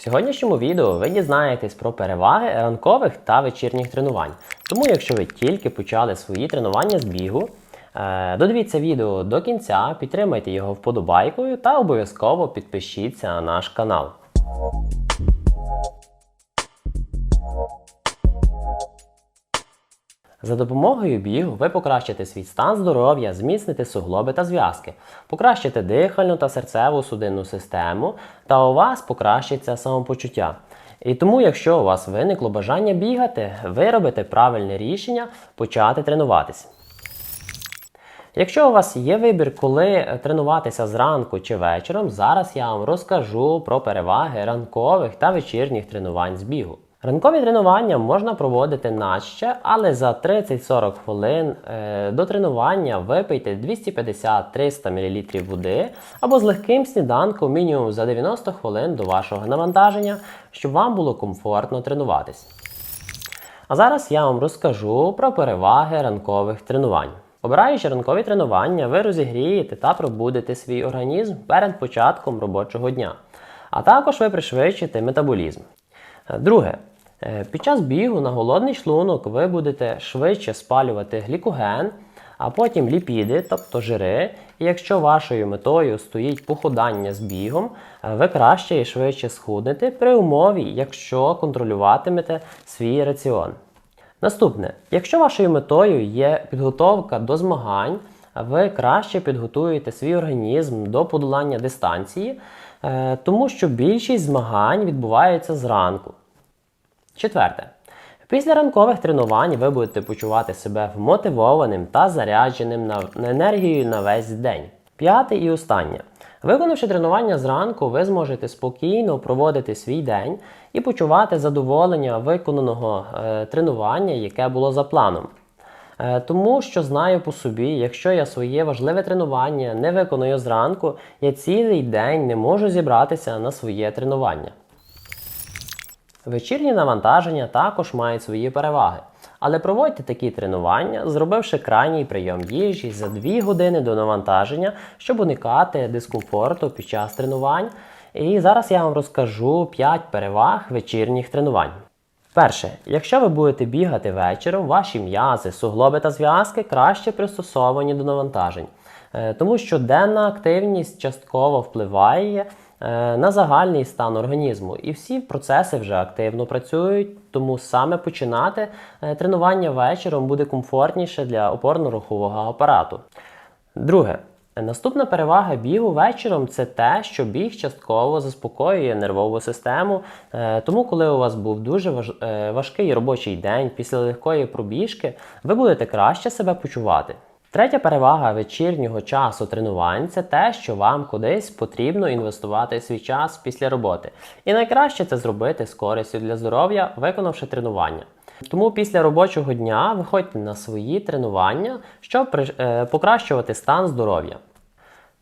В сьогоднішньому відео ви дізнаєтесь про переваги ранкових та вечірніх тренувань. Тому, якщо ви тільки почали свої тренування з бігу, е, додивіться відео до кінця, підтримайте його вподобайкою та обов'язково підпишіться на наш канал. За допомогою бігу ви покращите свій стан здоров'я, зміцните суглоби та зв'язки, покращите дихальну та серцеву судинну систему, та у вас покращиться самопочуття. І тому, якщо у вас виникло бажання бігати, ви робите правильне рішення почати тренуватися. Якщо у вас є вибір, коли тренуватися зранку чи вечором, зараз я вам розкажу про переваги ранкових та вечірніх тренувань з бігу. Ранкові тренування можна проводити наче, але за 30-40 хвилин е, до тренування випийте 250-300 мл води або з легким сніданком мінімум за 90 хвилин до вашого навантаження, щоб вам було комфортно тренуватись. А зараз я вам розкажу про переваги ранкових тренувань. Обираючи ранкові тренування, ви розігрієте та пробудите свій організм перед початком робочого дня, а також ви пришвидшите метаболізм. Друге, під час бігу на голодний шлунок ви будете швидше спалювати глікоген, а потім ліпіди, тобто жири. І якщо вашою метою стоїть похудання з бігом, е, ви краще і швидше схуднете при умові, якщо контролюватимете свій раціон. Наступне, якщо вашою метою є підготовка до змагань, ви краще підготуєте свій організм до подолання дистанції, е, тому що більшість змагань відбувається зранку. Четверте. Після ранкових тренувань ви будете почувати себе вмотивованим та зарядженим на енергію на весь день. П'яте і останнє. Виконавши тренування зранку, ви зможете спокійно проводити свій день і почувати задоволення виконаного е, тренування, яке було за планом. Е, тому що знаю по собі, якщо я своє важливе тренування не виконую зранку, я цілий день не можу зібратися на своє тренування. Вечірні навантаження також мають свої переваги, але проводьте такі тренування, зробивши крайній прийом їжі за 2 години до навантаження, щоб уникати дискомфорту під час тренувань. І зараз я вам розкажу 5 переваг вечірніх тренувань. Перше, якщо ви будете бігати вечором, ваші м'язи, суглоби та зв'язки краще пристосовані до навантажень, Е, тому що денна активність частково впливає на загальний стан організму, і всі процеси вже активно працюють, тому саме починати е, тренування вечором буде комфортніше для опорно-рухового апарату. Друге. Наступна перевага бігу вечором це те, що біг частково заспокоює нервову систему. Е, Тому, коли у вас був дуже е, важкий робочий день після легкої пробіжки, ви будете краще себе почувати. Третя перевага вечірнього часу тренувань це те, що вам кудись потрібно інвестувати свій час після роботи. І найкраще це зробити з користю для здоров'я, виконавши тренування. Тому після робочого дня виходьте на свої тренування, щоб е, покращувати стан здоров'я.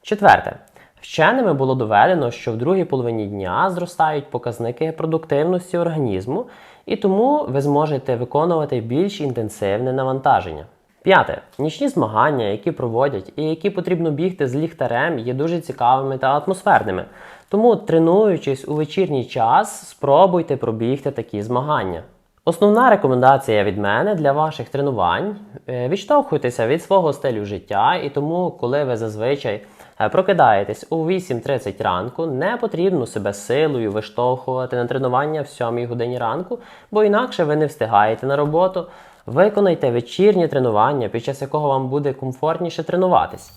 Четверте. Вченими було доведено, що в другій половині дня зростають показники продуктивності організму, і тому ви зможете виконувати більш інтенсивне навантаження. П'яте. Нічні змагання, які проводять і які потрібно бігти з ліхтарем, є дуже цікавими та атмосферними. Тому, тренуючись у вечірній час, спробуйте пробігти такі змагання. Основна рекомендація від мене для ваших тренувань е, відштовхуйтеся від свого стилю життя, і тому, коли ви зазвичай е, прокидаєтесь у 8.30 ранку, не потрібно себе силою виштовхувати на тренування в 7 годині ранку, бо інакше ви не встигаєте на роботу. Виконайте вечірнє тренування, під час якого вам буде комфортніше тренуватись.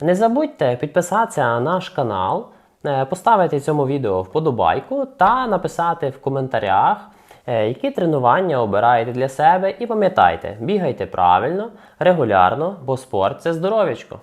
Не забудьте підписатися на наш канал, е, поставити цьому відео вподобайку та написати в коментарях, е, які тренування обираєте для себе. І пам'ятайте, бігайте правильно, регулярно, бо спорт це здоров'ячко.